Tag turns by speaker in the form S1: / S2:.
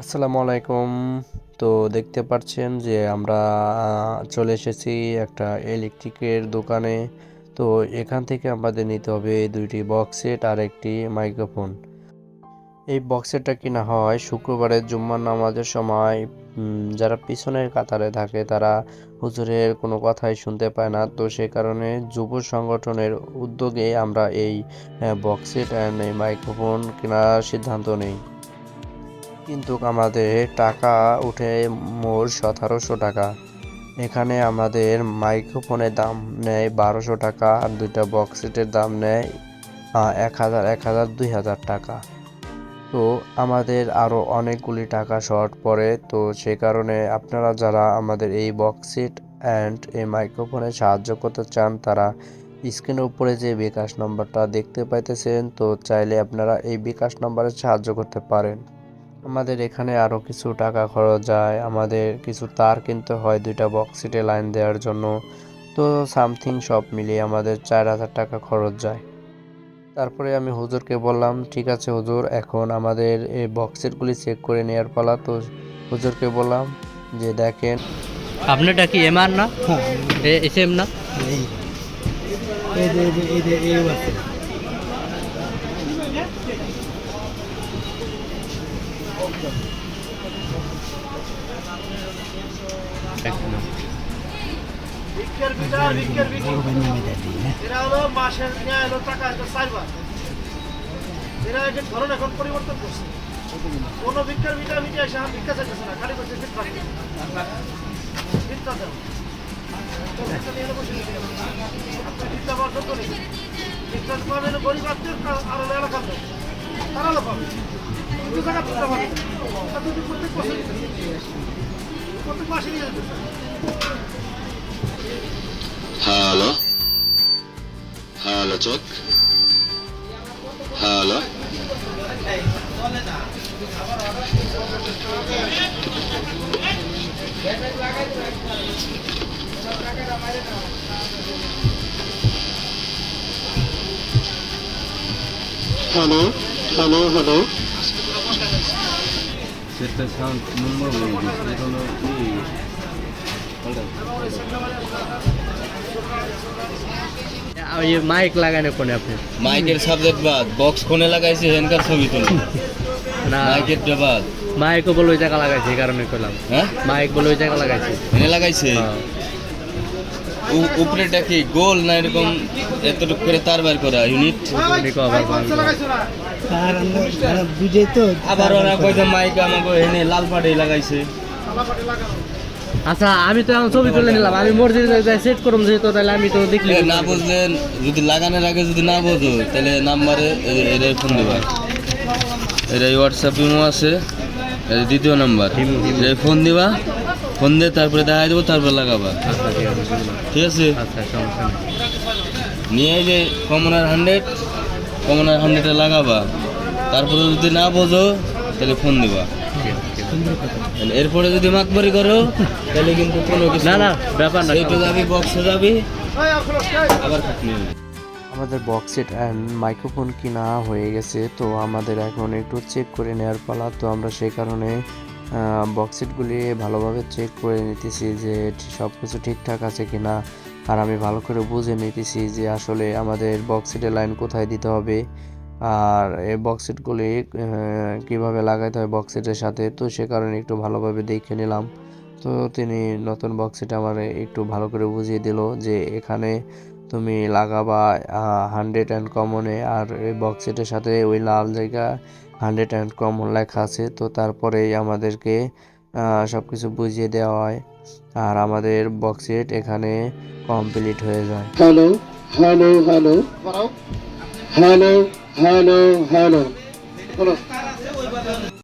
S1: আসসালামু আলাইকুম। তো দেখতে পাচ্ছেন যে আমরা চলে এসেছি একটা ইলেকট্রিকের দোকানে। তো এখান থেকে আমাদের নিতে হবে দুইটি বক্স সেট আর একটি মাইক্রোফোন। এই বক্স সেটটা কিনা হয় শুক্রবারের জুম্মার নামাজের সময়। যারা পিছনের কাতারে থাকে তারা হুজুরের কোনো কথাই শুনতে পায় না। তো সে কারণে যুব সংগঠনের উদ্যোগে আমরা এই বক্স সেট অ্যান্ড এই মাইক্রোফোন কেনার সিদ্ধান্ত নিই। কিন্তু আমাদের টাকা উঠে মোট সতেরোশো টাকা। এখানে আমাদের মাইক্রোফোনের দাম নেয় বারোশো টাকা আর দুইটা বক্স সেটের দাম নেয় এক হাজার এক হাজার দুই হাজার টাকা। তো আমাদের আরও অনেকগুলি টাকা শর্ট পড়ে, তো সে কারণে আপনারা যারা আমাদের এই বক্স সেট অ্যান্ড এই মাইক্রোফোনে সাহায্য করতে চান, তারা স্ক্রিনের উপরে যে বিকাশ নম্বরটা দেখতে পাইতেছেন, তো চাইলে আপনারা এই বিকাশ নম্বরে সাহায্য করতে পারেন। আমাদের এখানে আরও কিছু টাকা খরচ যায়। আমাদের কিছু তার কিনতে হয় দুইটা বক্সিটে লাইন দেওয়ার জন্য। তো সামথিং সব মিলিয়ে আমাদের চার হাজার টাকা খরচ যায়। তারপরে আমি হুজুরকে বললাম ঠিক আছে হুজুর এখন আমাদের এই বক্স সেটগুলি চেক করে নেওয়ার পালা। তো হুজুরকে বললাম যে দেখেন।
S2: আপনারটা কি এমআর না? এস এম না?
S3: এরা হলো মাসের হলো টাকা চারবার এরা ধরন এখন পরিবর্তন করছে কোনো ভিক্ষার ভিটা ভিটা এসে আমি না খালি করছে ভিক্ষা ভিক্ষা হলো গরিব আত্মীয় আর হলো এলাকার লোক তারা হলো পাবে দু টাকা ভিক্ষা পাবে দুটো প্রত্যেক বছর প্রত্যেক.
S4: Halo, Cok. Halo. Hello hello hello
S5: সেটা সাউন্ড নম্বর বলে দিচ্ছে কি
S2: ওই মাইক লাগানো কোনে আপনি
S5: মাইকের সাবজেক্ট বাদ। বক্স কোনে লাগাইছে? হেনকার ছবি তুলে
S2: না।
S5: মাইকের বাদ।
S2: মাইকও বলে ওই জায়গা লাগাইছে এই কারণে করলাম
S5: হ্যাঁ?
S2: মাইক বলে ওই জায়গা লাগাইছে।
S5: এনে লাগাইছে?
S2: হ্যাঁ।
S5: উপরেটা কি গোল না এরকম এতটুকু করে তার বার করা? ইউনিট
S6: বুঝে তো
S5: আবার ওরা কইতে মাইক আমাকে এনে লাল লাগাইছে।
S2: আচ্ছা আমি তো এখন ছবি তুলে নিলাম। আমি মসজিদে সেট করুম যেহেতু তাহলে আমি তো দেখলি
S5: না যদি লাগানোর আগে যদি না বোঝো তাহলে নাম্বারে এটাই ফোন দেবা। এটা হোয়াটসঅ্যাপ ইমো আছে দ্বিতীয় নাম্বার। ফোন দিবা ফোন দিয়ে তারপরে দেখা দেবো তারপরে লাগাবা।
S2: আচ্ছা ঠিক আছে আচ্ছা
S5: নিয়ে যে কমনার হান্ড্রেড কমনার হান্ড্রেডে লাগাবা। তারপরে যদি না বোঝো তাহলে ফোন দিবা। এরপরে যদি মাতবারি করো তাহলে কিন্তু কোনো কিছু
S2: না না ব্যাপার না
S5: সেইটা যাবি বক্সে যাবি আবার খাটনি
S1: আমাদের বক্স সেট অ্যান্ড মাইক্রোফোন কিনা হয়ে গেছে তো আমাদের এখন একটু চেক করে নেওয়ার পালা। তো আমরা সেই কারণে বক্স সেটগুলি ভালোভাবে চেক করে নিতেছি যে সব কিছু ঠিকঠাক আছে কিনা। আর আমি ভালো করে বুঝে নিতেছি যে আসলে আমাদের বক্স সেটের লাইন কোথায় দিতে হবে। আর এই বক্স সেটগুলি কীভাবে লাগাইতে হয় বক্স সেটের সাথে? তো সে কারণে একটু ভালোভাবে দেখে নিলাম। তো তিনি নতুন বক্স সেট আমার একটু ভালো করে বুঝিয়ে দিল যে এখানে তুমি লাগাবা হান্ড্রেড অ্যান্ড কমনে আর এই বক্স সেটের সাথে ওই লাল জায়গা হান্ড্রেড অ্যান্ড কমন লেখা আছে। তো তারপরেই আমাদেরকে সব কিছু বুঝিয়ে দেওয়া হয়। আর আমাদের বক্সেট এখানে কমপ্লিট হয়ে যায়।
S4: Hello hello hello hello hello hello hello